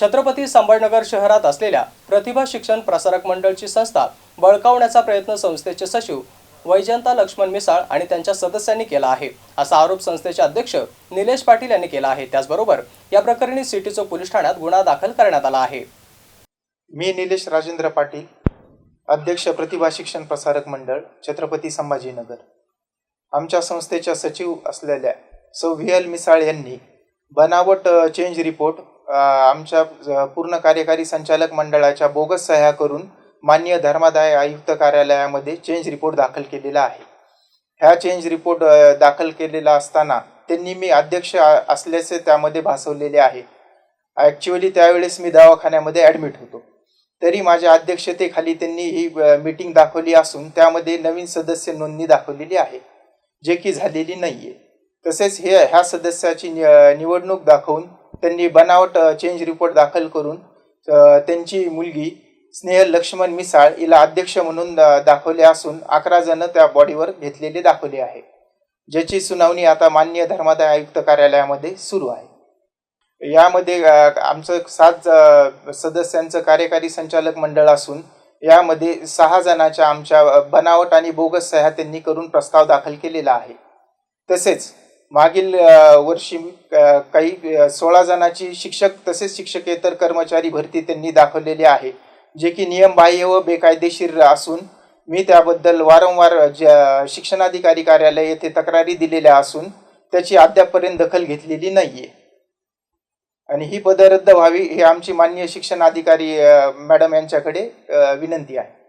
छत्रपती संभाजीनगर शहरात असलेल्या प्रतिभा शिक्षण प्रसारक मंडळची संस्था बळकावण्याचा प्रयत्न संस्थेचे सचिव वैजंता लक्ष्मण मिसाळ आणि त्यांच्या सदस्यांनी केला आहे. असा आरोप संस्थेचे अध्यक्ष निलेश पाटील यांनी केला आहे. त्याचबरोबर या प्रकरणी सिटी चौक पोलीस ठाण्यात गुन्हा दाखल करण्यात आला आहे. मी निलेश राजेंद्र पाटील अध्यक्ष प्रतिभा शिक्षण प्रसारक मंडळ छत्रपती संभाजीनगर. आमच्या संस्थेच्या सचिव असलेल्या सौ व्ही एल मिसाळ यांनी बनावट चेंज रिपोर्ट आमच्या पूर्ण कार्यकारी संचालक मंडळाच्या बोगस सह्या करून मान्य धर्मादाय आयुक्त कार्यालयामध्ये चेंज रिपोर्ट दाखल केलेला आहे. ह्या चेंज रिपोर्ट दाखल केलेला असताना त्यांनी मी अध्यक्ष असल्याचे त्यामध्ये भासवलेले आहे. ॲक्च्युअली त्यावेळेस मी दवाखान्यामध्ये ॲडमिट होतो. तरी माझ्या अध्यक्षतेखाली त्यांनी ही मीटिंग दाखवली असून त्यामध्ये नवीन सदस्य नोंदणी दाखवलेली आहे जे की झालेली नाही आहे तसेच हे ह्या सदस्याची नि- निवडणूक दाखवून त्यांनी बनावट चेंज रिपोर्ट दाखल करून त्यांची मुलगी स्नेहल लक्ष्मण मिसाळ हिला अध्यक्ष म्हणून दा- दाखवले असून अकरा जण त्या बॉडीवर घेतलेले दाखवले आहे. ज्याची सुनावणी आता मान्य धर्मादाय आयुक्त कार्यालयामध्ये सुरू आहे. यामध्ये आमचं सात सदस्यांचं कार्यकारी संचालक मंडळ असून यामध्ये सहा जणांच्या आमच्या बनावट आणि बोगस सह्या त्यांनी करून प्रस्ताव दाखल केलेला आहे. तसेच मागील वर्षी काही सोळा जणांची शिक्षक तसेच शिक्षकेतर कर्मचारी भरती त्यांनी दाखवलेली आहे जे की नियमबाह्य व बेकायदेशीर असून मी त्याबद्दल वारंवार शिक्षणाधिकारी कार्यालय येथे तक्रारी दिलेल्या असून त्याची अद्यापपर्यंत दखल घेतलेली नाहीये. आणि ही पदं रद्द व्हावी हे आमची माननीय शिक्षणाधिकारी मॅडम यांच्याकडे विनंती आहे.